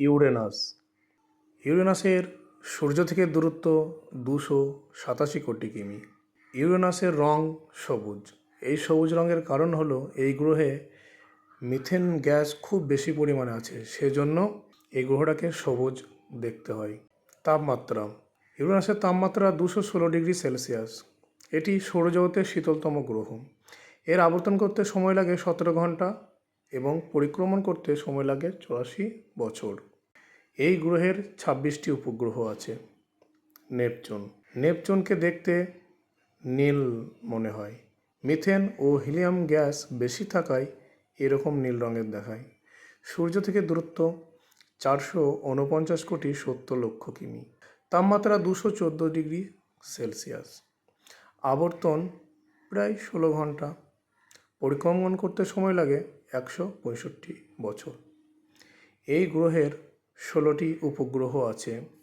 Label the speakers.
Speaker 1: Uranus. ইউরেনাসের সূর্য থেকে দূরত্ব দুশো সাতাশি কোটি কিমি। ইউরেনাসের রং সবুজ। এই সবুজ রঙের কারণ হলো এই গ্রহে মিথেন গ্যাস খুব বেশি পরিমাণে আছে, সেজন্য এই গ্রহটাকে সবুজ দেখতে হয়। তাপমাত্রা। ইউরেনাসের তাপমাত্রা দুশো ষোলো ডিগ্রি সেলসিয়াস। এটি সৌরজগতের শীতলতম গ্রহ। এর আবর্তন করতে সময় লাগে সতেরো ঘণ্টা। এবং পরিক্রমণ করতে সময় লাগে চুরাশি বছর। এই গ্রহের ছাব্বিশটি উপগ্রহ আছে, নেপচুন। নেপচুনকে দেখতে নীল মনে হয়। মিথেন ও হিলিয়াম গ্যাস বেশি থাকায় এরকম নীল রঙের দেখায়। সূর্য থেকে দূরত্ব চারশো উনপঞ্চাশ কোটি সত্তর লক্ষ কিমি। তাপমাত্রা দুশো চোদ্দ ডিগ্রি সেলসিয়াস। আবর্তন প্রায় ষোলো ঘণ্টা। পরিক্রমণ করতে সময় লাগে একশো পঁয়ষট্টি বছর। এই গ্রহের ষোলোটি উপগ্রহ আছে।